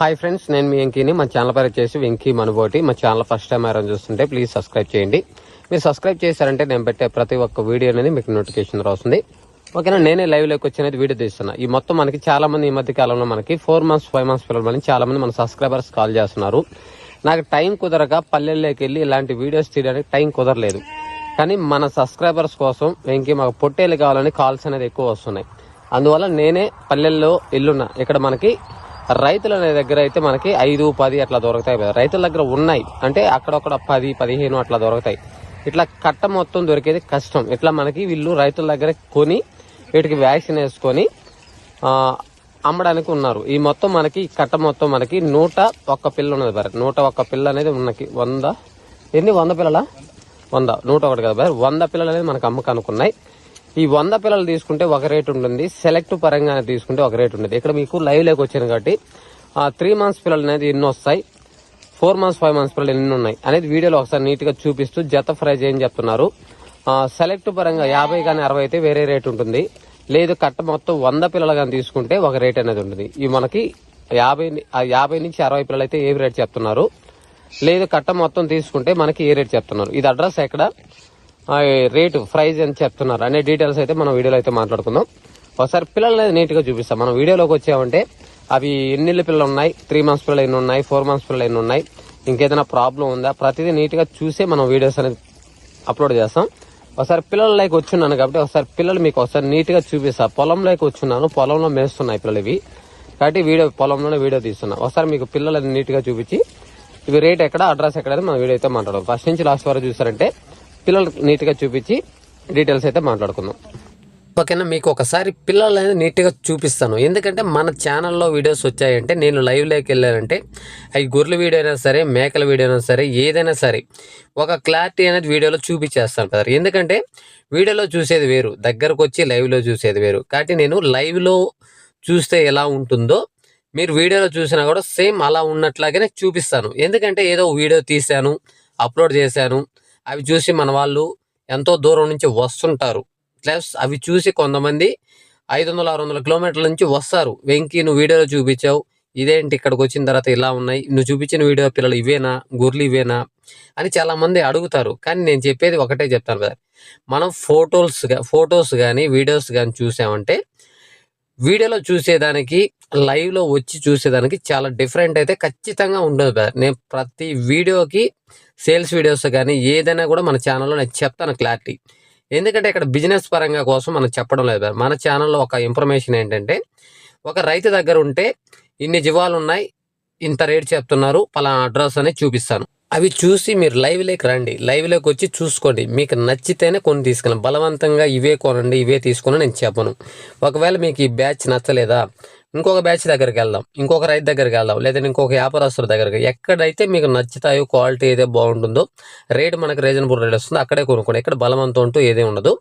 Hi friends నేను మీ వెంకీని. మా channel పేరు వచ్చేసి వెంకీ మనుబోటి. మా ఛానల్ ఫస్ట్ టైం ఎవరైనా చూస్తుంటే ప్లీజ్ సబ్స్క్రైబ్ చేయండి. మీరు సబ్స్క్రైబ్ చేశారంటే నేను పెట్టే ప్రతి ఒక్క వీడియో అనేది మీకు నోటిఫికేషన్ వస్తుంది ఓకేనా నేనే లైవ్లోకి వచ్చి వీడియో తీస్తున్నా. ఈ మొత్తం మనకి చాలా మంది ఈ మధ్య కాలంలో మనకి ఫోర్ మంత్స్ ఫైవ్ మంత్స్ పిల్లలు మనకి చాలా మంది మన సబ్స్క్రైబర్స్ కాల్ చేస్తున్నారు. నాకు టైం కుదరక పల్లెల్లోకి వెళ్ళి ఇలాంటి వీడియోస్ తీయడానికి టైం కుదరలేదు. కానీ మన సబ్స్క్రైబర్స్ కోసం వెంకీ మాకు పొట్టేలు కావాలని కాల్స్ అనేది ఎక్కువ వస్తున్నాయి. అందువల్ల నేనే పల్లెల్లో ఇల్లున్నా ఇక్కడ మనకి రైతుల దగ్గర అయితే మనకి ఐదు పది అట్లా దొరుకుతాయి కదా. రైతుల దగ్గర ఉన్నాయి. అంటే అక్కడొక్కడ పది పదిహేను అట్లా దొరుకుతాయి. ఇట్లా కట్ట మొత్తం దొరికేది కష్టం. ఇట్లా మనకి వీళ్ళు రైతుల దగ్గర కొని వీటికి వ్యాక్సిన్ వేసుకొని అమ్మడానికి ఉన్నారు. ఈ మొత్తం మనకి కట్ట మొత్తం మనకి నూట ఒక్క పిల్ల ఉన్నది బార్ నూట ఒక్క పిల్ల అనేది మనకి వంద. ఎన్ని? వంద పిల్లల? వంద. నూట ఒకటి కదా బార్ వంద పిల్లలు అనేది మనకు అమ్మకానికి ఉన్నాయి. ఈ వంద పిల్లలు తీసుకుంటే ఒక రేట్ ఉంటుంది. సెలెక్ట్ పరంగా తీసుకుంటే ఒక రేట్ ఉంటుంది. ఇక్కడ మీకు లైవ్ లేక వచ్చాను కాబట్టి త్రీ మంత్స్ పిల్లలు అనేది ఎన్ని వస్తాయి. ఫోర్ మంత్స్ ఫైవ్ మంత్స్ పిల్లలు ఎన్ని ఉన్నాయి అనేది వీడియోలో ఒకసారి నీట్గా చూపిస్తూ జత ఫ్రైజ్ ఏం చెప్తున్నారు. సెలెక్ట్ పరంగా యాభై కానీ అరవై అయితే వేరే రేట్ ఉంటుంది. లేదు కట్ట మొత్తం వంద పిల్లలు కానీ తీసుకుంటే ఒక రేట్ అనేది ఉంటుంది. ఇవి మనకి యాభై యాభై నుంచి అరవై పిల్లలు అయితే ఏ రేట్ చెప్తున్నారు. లేదు కట్ట మొత్తం తీసుకుంటే మనకి ఏ రేట్ చెప్తున్నారు. ఇది అడ్రస్ ఎక్కడ? రేటు ప్రైజ్ అని చెప్తున్నారు అనే డీటెయిల్స్ అయితే మనం వీడియోలో అయితే మాట్లాడుకుందాం. ఒకసారి పిల్లలు నీట్గా నీట్గా చూపిస్తాం. మనం వీడియోలోకి వచ్చామంటే అవి ఎన్ని పిల్లలు ఉన్నాయి త్రీ మంత్స్ పిల్లలు ఎన్ని ఉన్నాయి ఫోర్ మంత్స్ పిల్లలు ఎన్ని ఉన్నాయి ఇంకేదైనా ప్రాబ్లం ఉందా? ప్రతిదీ నీట్గా చూసే మనం వీడియోస్ అనేది అప్లోడ్ చేస్తాం. ఒకసారి పిల్లల లైక్ వచ్చున్నాను కాబట్టి ఒకసారి పిల్లలు మీకు ఒకసారి నీట్గా చూపిస్తా పొలంలోకి వచ్చున్నాను పొలంలో మేస్తున్నాయి పిల్లలు ఇవి. కాబట్టి వీడియో పొలంలోనే వీడియో తీస్తున్నా. ఒకసారి మీకు పిల్లలు నీట్గా చూపించి ఇవి రేట్ ఎక్కడ అడ్రస్ ఎక్కడ అనేది మన వీడియో అయితే మాట్లాడదాం ఫస్ట్ నుంచి లాస్ట్ వరకు చూసారంటే పిల్లలకు నీట్గా చూపించి డీటెయిల్స్ అయితే మాట్లాడుకుందాం. ఓకేనా మీకు ఒకసారి పిల్లలు అనేది నీట్గా చూపిస్తాను. ఎందుకంటే మన ఛానల్లో వీడియోస్ వచ్చాయంటే నేను లైవ్లోకి వెళ్ళానంటే అవి గొర్రెల వీడియో అయినా సరే మేకల వీడియో అయినా సరే ఏదైనా సరే ఒక క్లారిటీ అనేది వీడియోలో చూపించేస్తాను కదా. ఎందుకంటే వీడియోలో చూసేది వేరు దగ్గరకు వచ్చి లైవ్లో చూసేది వేరు. కాబట్టి నేను లైవ్లో చూస్తే ఎలా ఉంటుందో మీరు వీడియోలో చూసినా కూడా సేమ్ అలా ఉన్నట్లాగానే చూపిస్తాను. ఎందుకంటే ఏదో వీడియో తీశాను అప్లోడ్ చేశాను అవి చూసి మన వాళ్ళు ఎంతో దూరం నుంచి వస్తుంటారు. ప్లస్ అవి చూసి కొంతమంది ఐదు వందల ఆరు వందల కిలోమీటర్ల నుంచి వస్తారు. వెంకీ నువ్వు వీడియోలో చూపించావు. ఇదేంటి ఇక్కడికి వచ్చిన తర్వాత ఇలా ఉన్నాయి. నువ్వు చూపించిన వీడియో పిల్లలు ఇవేనా? గొర్రెలు ఇవేనా? అని చాలా మంది అడుగుతారు. కానీ నేను చెప్పేది ఒకటే చెప్తాను కదా. మనం ఫోటోస్ ఫొటోస్ కానీ వీడియోస్ కానీ చూసామంటే వీడియోలో చూసేదానికి లైవ్లో వచ్చి చూసేదానికి చాలా డిఫరెంట్ అయితే ఖచ్చితంగా ఉండదు బ్రదర్. నేను ప్రతి వీడియోకి సేల్స్ వీడియోస్ కానీ ఏదైనా కూడా మన ఛానల్లో నేను చెప్తాను క్లారిటీ ఎందుకంటే ఇక్కడ బిజినెస్ పరంగా కోసం మనం చెప్పడం లేదు మన ఛానల్లో ఒక ఇన్ఫర్మేషన్ ఏంటంటే ఒక రైతు దగ్గర ఉంటే ఇన్ని జీవాలు ఉన్నాయి ఇంత రేట్ చెప్తున్నారు పలానా అడ్రస్ అనేది చూపిస్తాను. అవి చూసి మీరు లైవ్లోకి రండి. లైవ్లోకి వచ్చి చూసుకోండి. మీకు నచ్చితేనే కొన్ని తీసుకెళ్ళండి. బలవంతంగా ఇవే కొనండి ఇవే తీసుకొని నేను చెప్పను. ఒకవేళ మీకు ఈ బ్యాచ్ నచ్చలేదా? ఇంకొక బ్యాచ్ దగ్గరికి వెళ్దాం. ఇంకొక రైతు దగ్గరికి వెళ్దాం. లేదంటే ఇంకొక వ్యాపారస్తుల దగ్గరికి. ఎక్కడైతే మీకు నచ్చుతాయో క్వాలిటీ ఏదో బాగుంటుందో రేట్ మనకు రీజనబుల్ రేట్ వస్తుంది అక్కడే కొనుక్కోండి. ఇక్కడ బలవంతం అంటూ ఏదే ఉండదు.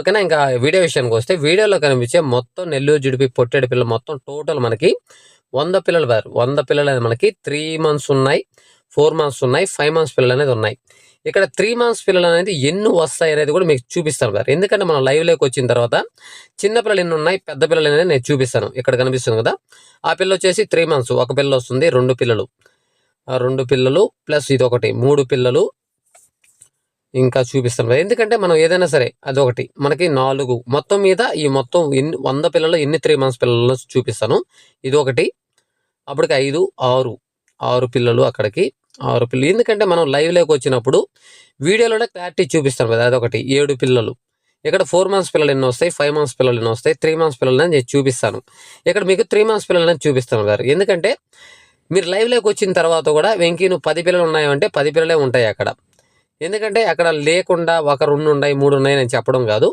ఓకేనా? ఇంకా వీడియో విషయానికి వస్తే వీడియోలో కనిపించే మొత్తం నెల్లూరు జుడిపి పొట్టేడు పిల్లలు మొత్తం టోటల్ మనకి వంద పిల్లలు బారు వంద పిల్లలు అనేది మనకి త్రీ మంత్స్ ఉన్నాయి. ఫోర్ మంత్స్ ఉన్నాయి ఫైవ్ మంత్స్ పిల్లలు అనేది ఉన్నాయి. ఇక్కడ త్రీ మంత్స్ పిల్లలు అనేది ఎన్ని వస్తాయి అనేది కూడా మీకు చూపిస్తాను సార్ ఎందుకంటే మనం లైవ్లోకి వచ్చిన తర్వాత చిన్న పిల్లలు ఎన్ని ఉన్నాయి పెద్ద పిల్లలు అనేది నేను చూపిస్తాను. ఇక్కడ కనిపిస్తుంది కదా. ఆ పిల్ల వచ్చేసి త్రీ మంత్స్ ఒక పిల్ల వస్తుంది రెండు పిల్లలు. ఆ రెండు పిల్లలు ప్లస్ ఇది ఒకటి మూడు పిల్లలు. ఇంకా చూపిస్తాను ఎందుకంటే మనం ఏదైనా సరే అదొకటి మనకి నాలుగు మొత్తం మీద ఈ మొత్తం ఎన్ని వంద పిల్లలు ఎన్ని త్రీ మంత్స్ పిల్లలు చూపిస్తాను. ఇది ఒకటి అప్పటికి ఐదు ఆరు ఆరు పిల్లలు అక్కడికి. ఆరు పిల్లలు ఎందుకంటే మనం లైవ్లోకి వచ్చినప్పుడు వీడియోలోనే క్లారిటీ చూపిస్తాను కదా అదొకటి. ఏడు పిల్లలు. ఇక్కడ ఫోర్ మంత్స్ పిల్లలు ఎన్ని వస్తాయి? ఫైవ్ మంత్స్ పిల్లలు ఎన్ని వస్తాయి? త్రీ మంత్స్ పిల్లలని నేను చూపిస్తాను. ఇక్కడ మీకు త్రీ మంత్స్ పిల్లలని చూపిస్తాను గారు. ఎందుకంటే మీరు లైవ్లోకి వచ్చిన తర్వాత కూడా వెంకీ నువ్వు పది పిల్లలు ఉన్నాయంటే పది పిల్లలే ఉంటాయి అక్కడ. ఎందుకంటే అక్కడ లేకుండా ఒక రెండు ఉన్నాయి మూడు ఉన్నాయి నేను చెప్పడం కాదు.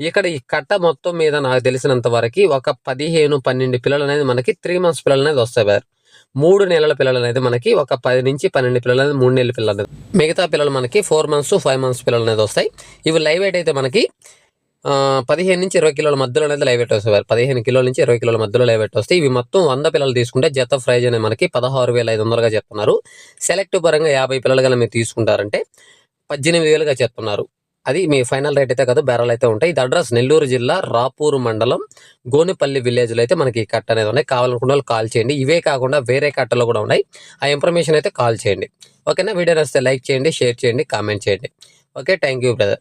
ఇక్కడ ఈ కట్ట మొత్తం మీద నాకు తెలిసినంత వరకు ఒక పదిహేను పన్నెండు పిల్లలు అనేది మనకి త్రీ మంత్స్ పిల్లలు అనేది వస్తాయి బార్ మూడు నెలల పిల్లలు అనేది మనకి ఒక పది నుంచి పన్నెండు పిల్లలు అనేది మూడు నెలల పిల్లలు అనేది మిగతా పిల్లలు మనకి ఫోర్ మంత్స్ ఫైవ్ మంత్స్ పిల్లలు అనేది వస్తాయి. ఇవి లైవ్ వెయిట్ అయితే మనకి పదిహేను నుంచి ఇరవై కిలోల మధ్యలో అనేది లైవ్ వెయిట్ వస్తాయి. పదిహేను కిలోల నుంచి ఇరవై కిలోల మధ్యలో లైవ్ వెయిట్ వస్తాయి. ఇవి మొత్తం వంద పిల్లలు తీసుకుంటే జత ప్రైజ్ అనేది మనకి పదహారు వేల ఐదు వందలుగా చెప్తున్నారు. సెలెక్ట్ పరంగా యాభై పిల్లలు కన్నా మీరు తీసుకుంటారంటే పద్దెనిమిది వేలుగా చెప్తున్నారు. అది మీ ఫైనల్ రేట్ అయితే కదా బేరాలు అయితే ఉంటాయి. ఇది అడ్రస్ నెల్లూరు జిల్లా రాపూరు మండలం. గోనిపల్లి విలేజ్లో అయితే మనకి ఈ కట్ట అనేది ఉన్నాయి. కావాలనుకున్న వాళ్ళు కాల్ చేయండి. ఇవే కాకుండా వేరే కట్టలు కూడా ఉన్నాయి. ఆ ఇన్ఫర్మేషన్ అయితే కాల్ చేయండి. ఓకేనా వీడియో నచ్చితే లైక్ చేయండి షేర్ చేయండి కామెంట్ చేయండి. Okay thank you brother